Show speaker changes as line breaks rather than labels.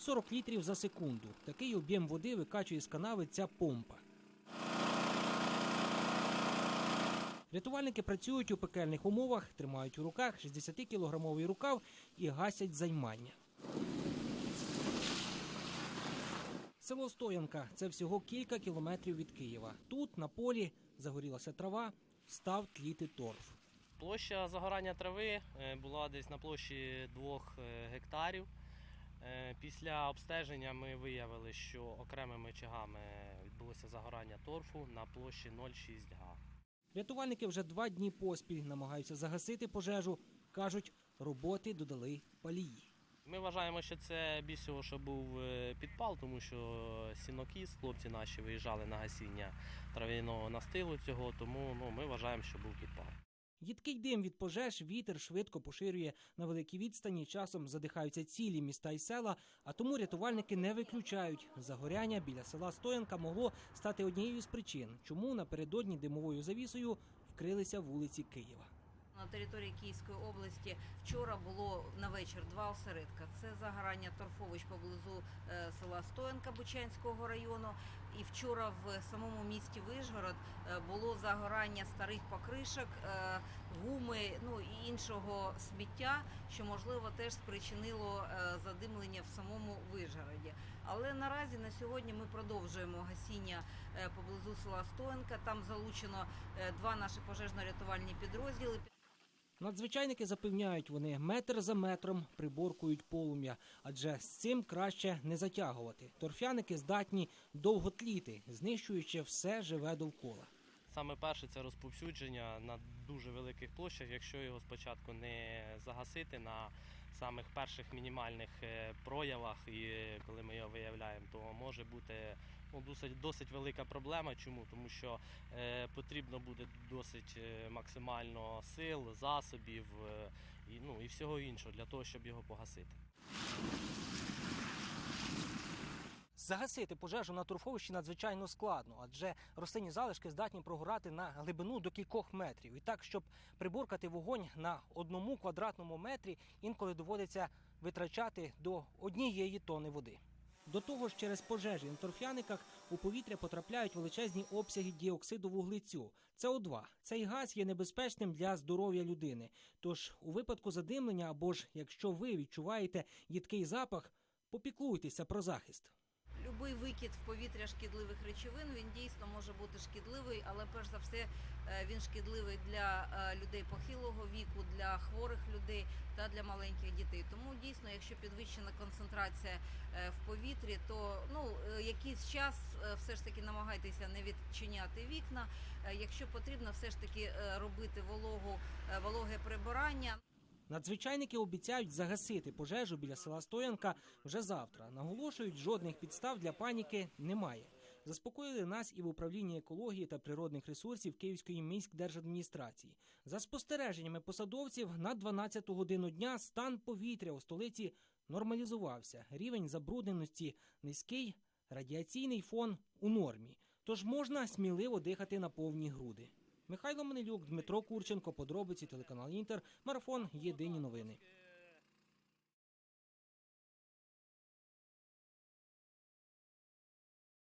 40 літрів за секунду. Такий об'єм води викачує з канави ця помпа. Рятувальники працюють у пекельних умовах, тримають у руках 60-кілограмовий рукав і гасять займання. Село Стоянка це всього кілька кілометрів від Києва. Тут на полі загорілася трава, став тліти торф.
Площа загорання трави е, була десь на площі 2 гектарів. Е, Після обстеження ми виявили, що окремими чагами відбулося загорання торфу на площі 0,6 га.
Рятувальники вже два дні поспіль намагаються загасити пожежу. кажуть, роботи додали палії.
Ми вважаємо, що це більш всього, що був е, підпал, тому що сінокіс, хлопці наші виїжджали на гасіння трав'яного настилу цього, тому ну, ми вважаємо, що був підпал.
Їдкий дим від пожеж вітер швидко поширює на великій відстані. Часом задихаються цілі міста й села. А тому рятувальники не виключають загоряння біля села Стоянка могло стати однією з причин, чому напередодні димовою завісою вкрилися вулиці Києва.
На території Київської області вчора було на вечір два осередка. Це загорання торфовищ поблизу е, села Стоянка Бучанського району. І вчора в самому місті Вишгород е, було загорання старих покришок, е, гуми, ну і іншого сміття, що можливо теж спричинило е, задимлення в самому Вишгороді. Але наразі на сьогодні ми продовжуємо гасіння поблизу села Стоянка. Там залучено два наші пожежно-рятувальні підрозділи.
Надзвичайники запевняють, вони метр за метром приборкують полум'я, адже з цим краще не затягувати. Торфяники здатні довго тліти, знищуючи все живе довкола.
Саме перше це розповсюдження на дуже великих площах. Якщо його спочатку не загасити на самих перших мінімальних е, проявах, і е, коли ми його виявляємо, то може бути ну, досить, досить велика проблема. Чому? Тому що е, потрібно буде досить е, максимально сил, засобів е, і, ну, і всього іншого для того, щоб його погасити.
Загасити пожежу на торфовищі надзвичайно складно, адже рослинні залишки здатні прогорати на глибину до кількох метрів. І так, щоб приборкати вогонь на одному квадратному метрі, інколи доводиться витрачати до однієї тони води. До того ж, через пожежі на торфяниках у повітря потрапляють величезні обсяги діоксиду вуглецю. СО2. Цей газ є небезпечним для здоров'я людини. Тож, у випадку задимлення або ж якщо ви відчуваєте їдкий запах, попіклуйтеся про захист.
Любий викид в повітря шкідливих речовин він дійсно може бути шкідливий, але перш за все е, він шкідливий для е, людей похилого віку, для хворих людей та для маленьких дітей. Тому дійсно, якщо підвищена концентрація е, в повітрі, то ну якийсь час все ж таки намагайтеся не відчиняти вікна. Якщо потрібно, все ж таки робити вологу вологе прибирання.
Надзвичайники обіцяють загасити пожежу біля села Стоянка вже завтра. Наголошують, жодних підстав для паніки немає. Заспокоїли нас і в управлінні екології та природних ресурсів Київської міськдержадміністрації. За спостереженнями посадовців на 12 годину дня стан повітря у столиці нормалізувався. Рівень забрудненості низький, радіаційний фон у нормі. Тож можна сміливо дихати на повні груди. Михайло Менелюк, Дмитро Курченко, подробиці телеканал Інтер, марафон. Єдині новини.